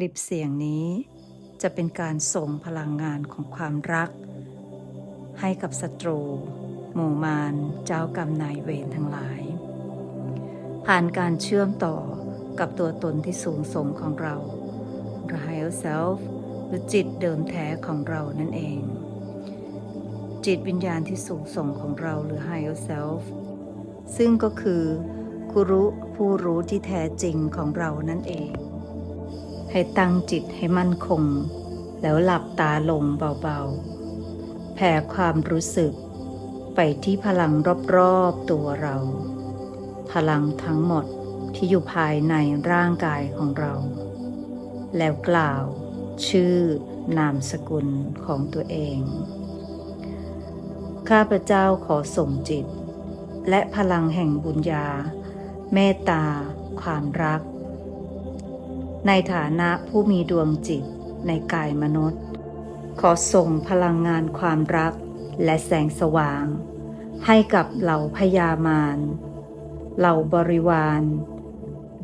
คลิปเสียงนี้จะเป็นการส่งพลังงานของความรัก ให้กับศัตรู หมู่มารเจ้ากรรมนายเวรทั้งหลาย ผ่านการเชื่อมต่อกับตัวตนที่สูงส่งของเรา The Higher Self หรือจิตเดิมแท้ของเรานั่นเอง จิตวิญญาณที่สูงส่งของเราหรือ Higher Self ซึ่งก็คือคุรุผู้รู้ที่แท้จริงของเรานั่นเอง ให้ตั้งจิตให้มั่นคง แล้วหลับตาลงเบาๆ แผ่ความรู้สึก ไปที่พลังรอบๆตัวเรา พลังทั้งหมดที่อยู่ภายในร่างกายของเรา แล้วกล่าว ชื่อนามสกุลของตัวเอง ข้าพเจ้าขอส่งจิต และพลังแห่งบุญญา เมตตา ความรัก ในฐานะผู้มีดวงจิตในกายมนุษย์ ขอส่งพลังงานความรักและแสงสว่าง ให้กับเหล่าพญามารเหล่าบริวาร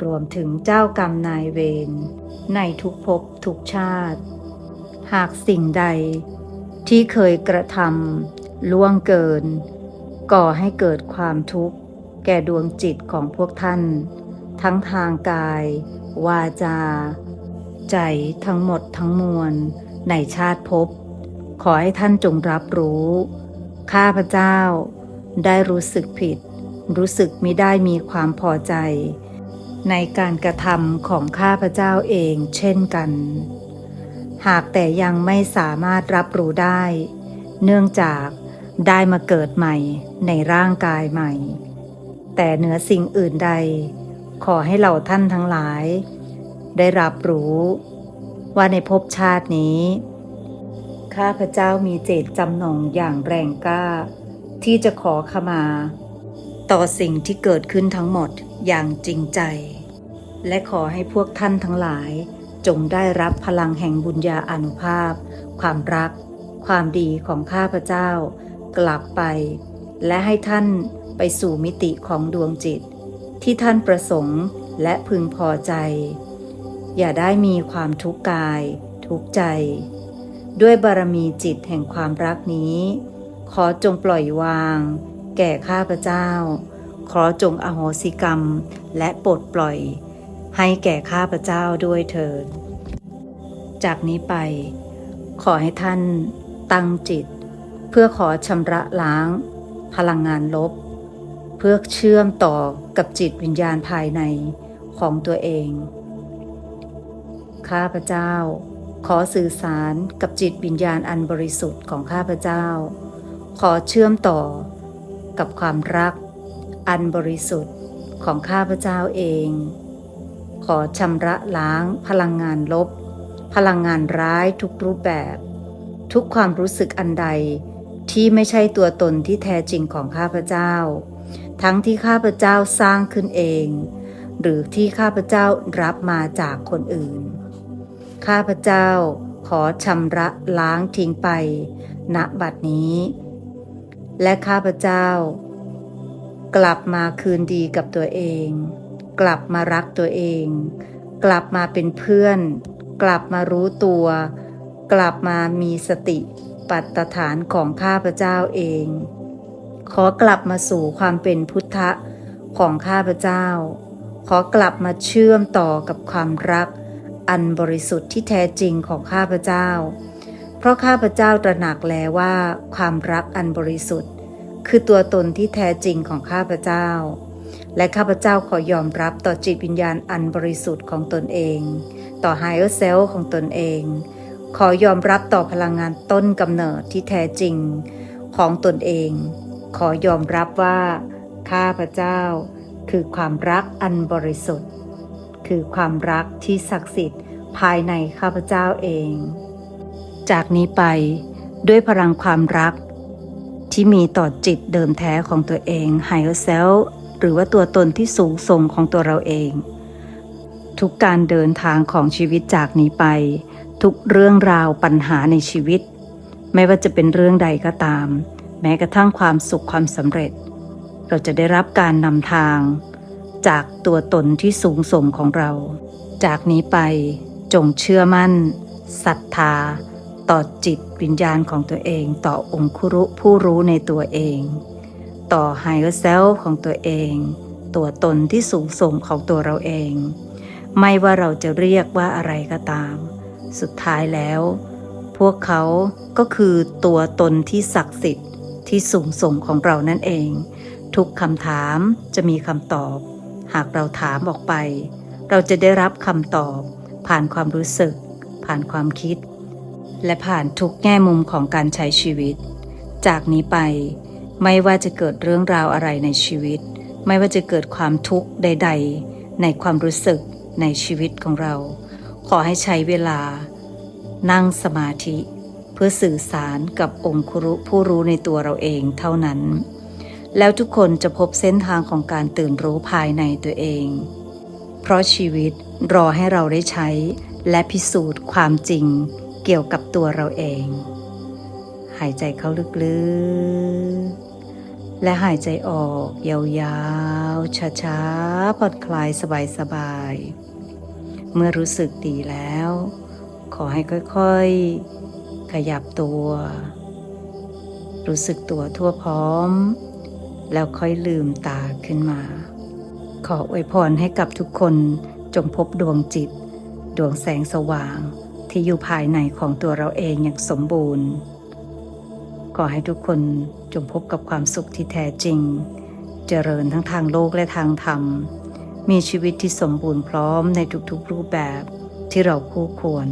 รวมถึงเจ้ากรรมนายเวรในทุกภพทุกชาติ หากสิ่งใดที่เคยกระทำล่วงเกิน ก่อให้เกิดความทุกข์ แก่ดวงจิตของพวกท่าน ทั้งทางกาย วาจา ใจทั้งหมดทั้งมวล ในชาติภพขอให้ท่านจงรับรู้ ข้าพเจ้า ได้รู้สึกผิด รู้สึกมิได้มีความพอใจ ในการกระทำของข้าพเจ้าเองเช่นกัน หากแต่ยังไม่สามารถรับรู้ได้ เนื่องจากได้มาเกิดใหม่ในร่างกายใหม่ แต่เหนือสิ่งอื่นใด ขอให้เหล่าท่านทั้งหลาย ได้รับรู้ว่าในภพชาตินี้ ข้าพเจ้ามีเจตจำนงอย่างแรงกล้า ที่จะขอขมา ต่อสิ่งที่เกิดขึ้นทั้งหมดอย่างจริงใจ และขอให้พวกท่านทั้งหลาย จงได้รับพลังแห่งบุญญาอนุภาพ ความรัก ความดีของข้าพเจ้า กลับไป และให้ท่านไปสู่มิติของดวงจิต ที่ท่านประสงค์และพึงพอใจ อย่าได้มีความทุกข์กาย ทุกข์ใจ ด้วยบารมีจิตแห่งความรักนี้ ขอจงปล่อยวาง แก่ข้าพเจ้า ขอจงอโหสิกรรมและปลดปล่อย ให้แก่ข้าพเจ้าด้วยเถิด จากนี้ไป ขอให้ท่านตั้งจิต เพื่อขอชำระล้าง พลังงานลบ พื่อเชื่อมต่อกับจิตวิญญาณภายในของตัวเอง ข้าพเจ้า ขอสื่อสารกับจิตวิญญาณอันบริสุทธิ์ของข้าพเจ้า ขอเชื่อมต่อกับความรัก อันบริสุทธิ์ของข้าพเจ้าเอง ขอชำระล้างพลังงานลบ พลังงานร้ายทุกรูปแบบ ทุกความรู้สึกอันใดที่ไม่ใช่ตัวตนที่แท้จริงของข้าพเจ้า ทั้งที่ข้าพเจ้าสร้างขึ้นเอง หรือที่ข้าพเจ้ารับมาจากคนอื่น ข้าพเจ้าขอชำระล้างทิ้งไป ณบัดนี้ และข้าพเจ้า กลับมาคืนดีกับตัวเอง กลับมารักตัวเอง กลับมาเป็นเพื่อน กลับมารู้ตัว กลับมามีสติปัตตฐานของข้าพเจ้าเอง ขอกลับมาสู่ความเป็นพุทธะของข้าพเจ้า ขอกลับมาเชื่อมต่อกับความรัก อันบริสุทธิ์ที่แท้จริงของข้าพเจ้า เพราะข้าพเจ้าตระหนักแล้วว่า ความรักอันบริสุทธิ์ คือตัวตนที่แท้จริงของข้าพเจ้า และข้าพเจ้าขอยอมรับต่อจิตวิญญาณอันบริสุทธิ์ของตนเอง ต่อ Higher Self ของตนเอง ขอยอมรับต่อพลังงานต้นกำเนิดที่แท้จริงของตนเอง ขอยอมรับว่า ข้าพเจ้า คือความรักอันบริสุทธิ์ คือความรักที่ศักดิ์สิทธิ์ภายในข้าพเจ้าเอง จากนี้ไปด้วยพลังความรัก ที่มีต่อจิตเดิมแท้ของตัวเอง Higher Self หรือว่าตัวตนที่สูงส่งของตัวเราเอง ทุกการเดินทางของชีวิตจากนี้ไป ทุกเรื่องราวปัญหาในชีวิต ไม่ว่าจะเป็นเรื่องใดก็ตาม แม้กระทั่งความสุขความสำเร็จ เราจะได้รับการนำทาง จากตัวตนที่สูงส่งของเรา จากนี้ไปจงเชื่อมั่นศรัทธา ต่อจิตวิญญาณของตัวเอง ต่อองคุรุผู้รู้ในตัวเอง ต่อ higher self ของตัวเอง ตัวตนที่สูงส่งของตัวเราเอง ไม่ว่าเราจะเรียกว่าอะไรก็ตาม สุดท้ายแล้ว พวกเขาก็คือตัวตนที่ศักดิ์สิทธิ์ ที่สูงส่งของเรานั่นเอง ทุกคำถามจะมีคำตอบ หากเราถามออกไป เราจะได้รับคำตอบ ผ่านความรู้สึก ผ่านความคิด และผ่านทุกแง่มุมของการใช้ชีวิต จากนี้ไป ไม่ว่าจะเกิดเรื่องราวอะไรในชีวิต ไม่ว่าจะเกิดความทุกข์ใด ๆ ในความรู้สึกในชีวิตของเรา ขอให้ใช้เวลา นั่งสมาธิ เพื่อสื่อสารกับองค์ครุผู้รู้ในตัวเราเองเท่านั้น แล้วทุกคนจะพบเส้นทางของการตื่นรู้ภายในตัวเอง เพราะชีวิตรอให้เราได้ใช้ และพิสูจน์ความจริงเกี่ยวกับตัวเราเอง หายใจเข้าลึกๆ และหายใจออกยาวๆ ช้าๆ ผ่อนคลายสบายๆ เมื่อรู้สึกดีแล้ว ขอให้ค่อยๆ ขยับตัว รู้สึกตัวทั่วพร้อม แล้วค่อยลืมตาขึ้นมา ขออวยพรให้กับทุกคนจงพบดวงจิต ดวงแสงสว่างที่อยู่ภายในของตัวเราเองอย่างสมบูรณ์ ขอให้ทุกคนจงพบกับความสุขที่แท้จริง เจริญทั้งทางโลกและทางธรรม มีชีวิตที่สมบูรณ์พร้อมในทุกๆรูปแบบที่เราคู่ควร